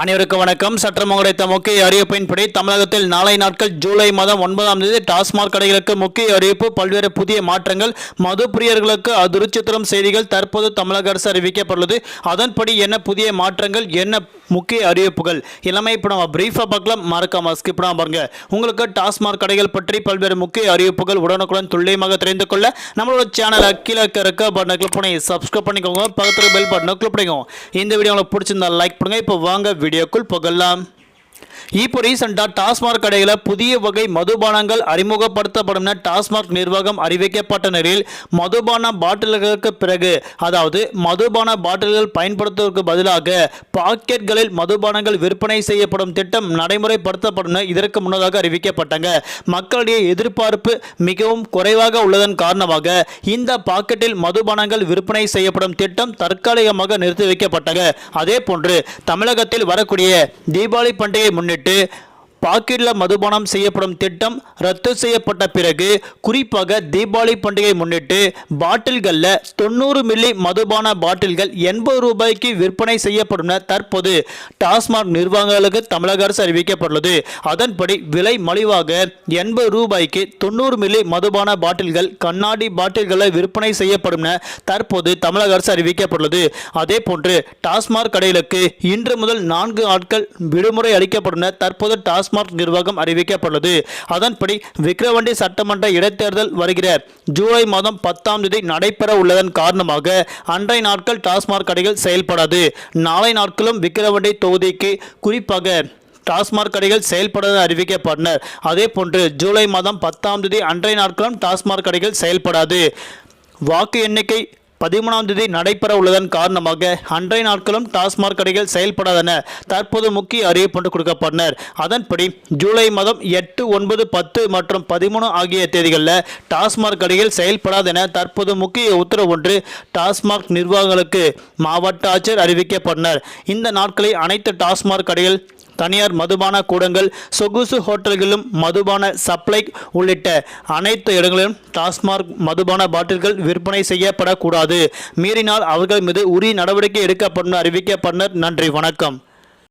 அனைவருக்கும் வணக்கம். சற்று கிடைத்த முக்கிய அறிவிப்பின்படி தமிழகத்தில் நாளை நாட்கள் ஜூலை மாதம் ஒன்பதாம் தேதி டாஸ்மாக் கடைகளுக்கு முக்கிய அறிவிப்பு பல்வேறு புதிய மாற்றங்கள் மது பிரியர்களுக்கு அதிர்ச்சி தரும் செய்திகள் தற்போது தமிழக அரசு அறிவிக்கப்பட்டுள்ளது. அதன்படி என்ன புதிய மாற்றங்கள் என்ன முக்கிய அறிவிப்புகள் எல்லாமே இப்போ நம்ம பிரீஃபாக பார்க்கலாம். மறக்காம ஸ்கிப் பண்ணாம பாருங்க. உங்களுக்கு டாஸ்மாக் கடைகள் பற்றி பல்வேறு முக்கிய அறிவிப்புகள் உடனுக்குடன் துல்லியமாக தெரிந்து கொள்ள நம்மளோட சேனலை கீழே இருக்க பட்டனை கிளிக் பண்ணி சப்ஸ்கிரைப் பண்ணிக்கோங்க. பக்கத்தில் பெல் பட்டனை கிளிக் பண்ணிக்கோங்க. இந்த வீடியோ உங்களுக்கு பிடிச்சிருந்தா லைக் பண்ணுங்கள் இப்போ வாங்க வீடியோக்குள் புகழலாம் இப்போ ரீசெண்டாக டாஸ்மாக் கடைகளில் புதிய வகை மதுபானங்கள் அறிமுகப்படுத்தப்படும் என டாஸ்மாக் நிர்வாகம் அறிவிக்கப்பட்ட நிலையில் மதுபான பாட்டில்களுக்கு பிறகு அதாவது மதுபான பாட்டில்கள் பயன்படுத்துவதற்கு பதிலாக பாக்கெட்களில் மதுபானங்கள் விற்பனை செய்யப்படும் திட்டம் நடைமுறைப்படுத்தப்படும் இதற்கு முன்னதாக அறிவிக்கப்பட்டாங்க. மக்களுடைய எதிர்பார்ப்பு மிகவும் குறைவாக உள்ளதன் காரணமாக இந்த பாக்கெட்டில் மதுபானங்கள் விற்பனை செய்யப்படும் திட்டம் தற்காலிகமாக நிறுத்தி வைக்கப்பட்டாங்க. அதே போன்று தமிழகத்தில் வரக்கூடிய தீபாவளி பண்டிகை முன்னிட்டு பாக்கெட்டில் மதுபானம் செய்யப்படும் திட்டம் ரத்து செய்யப்பட்ட பிறகு குறிப்பாக தீபாவளி பண்டிகை முன்னிட்டு பாட்டில்களில் தொண்ணூறு மில்லி மதுபான பாட்டில்கள் எண்பது ரூபாய்க்கு விற்பனை செய்யப்படும் தற்போது டாஸ்மாக் நிர்வாகங்களுக்கு தமிழக அரசு அறிவிக்கப்பட்டுள்ளது. அதன்படி விலை மலிவாக எண்பது ரூபாய்க்கு தொண்ணூறு மில்லி மதுபான பாட்டில்கள் கண்ணாடி பாட்டில்களை விற்பனை செய்யப்படும் தற்போது தமிழக அரசு அறிவிக்கப்பட்டுள்ளது. அதே போன்று டாஸ்மாக் கடைகளுக்கு இன்று முதல் நான்கு ஆட்கள் விடுமுறை அளிக்கப்படும் தற்போது டாஸ்மாக் நிர்வாகம் அறிவிக்கப்பட்டுள்ளது. அதன்படி விக்கிரவாண்டி சட்டமன்ற இடைத்தேர்தல் வருகிற ஜூலை மாதம் பத்தாம் தேதி நடைபெற உள்ளதன் காரணமாக அன்றைய நாட்கள் டாஸ்மாக் கடைகள் செயல்படாது. நாளை நாட்களும் விக்கிரவாண்டி தொகுதிக்கு குறிப்பாக டாஸ்மாக் கடைகள் செயல்படாத அறிவிக்கப்பட்டனர். அதே போன்று ஜூலை மாதம் பத்தாம் தேதி அன்றைய நாட்களும் டாஸ்மாக் கடைகள் செயல்படாது. வாக்கு எண்ணிக்கை பதிமூணாம் தேதி நடைபெற உள்ளதன் காரணமாக அன்றைய நாட்களும் டாஸ்மாக் கடைகள் செயல்படாதென தற்போது முக்கிய அறிவிப்பு ஒன்று கொடுக்கப்பட்டனர். அதன்படி ஜூலை மாதம் எட்டு ஒன்பது பத்து மற்றும் பதிமூணு ஆகிய தேதிகளில் டாஸ்மாக் கடைகள் செயல்படாதென தற்போது முக்கிய உத்தரவு ஒன்று டாஸ்மாக் நிர்வாகங்களுக்கு மாவட்ட ஆட்சியர் அறிவிக்கப்பட்டனர். இந்த நாட்களில் அனைத்து டாஸ்மாக் கடைகள் தனியார் மதுபான கூடங்கள் சொகுசு ஹோட்டல்களிலும் மதுபான சப்ளை உள்ளிட்ட அனைத்து இடங்களிலும் டாஸ்மாக் மதுபான பாட்டில்கள் விற்பனை செய்யப்படக்கூடாது. மீறினால் அவர்கள் மீது உரிய நடவடிக்கை எடுக்கப்படும் அறிவிக்கப்பட்டனர். நன்றி வணக்கம்.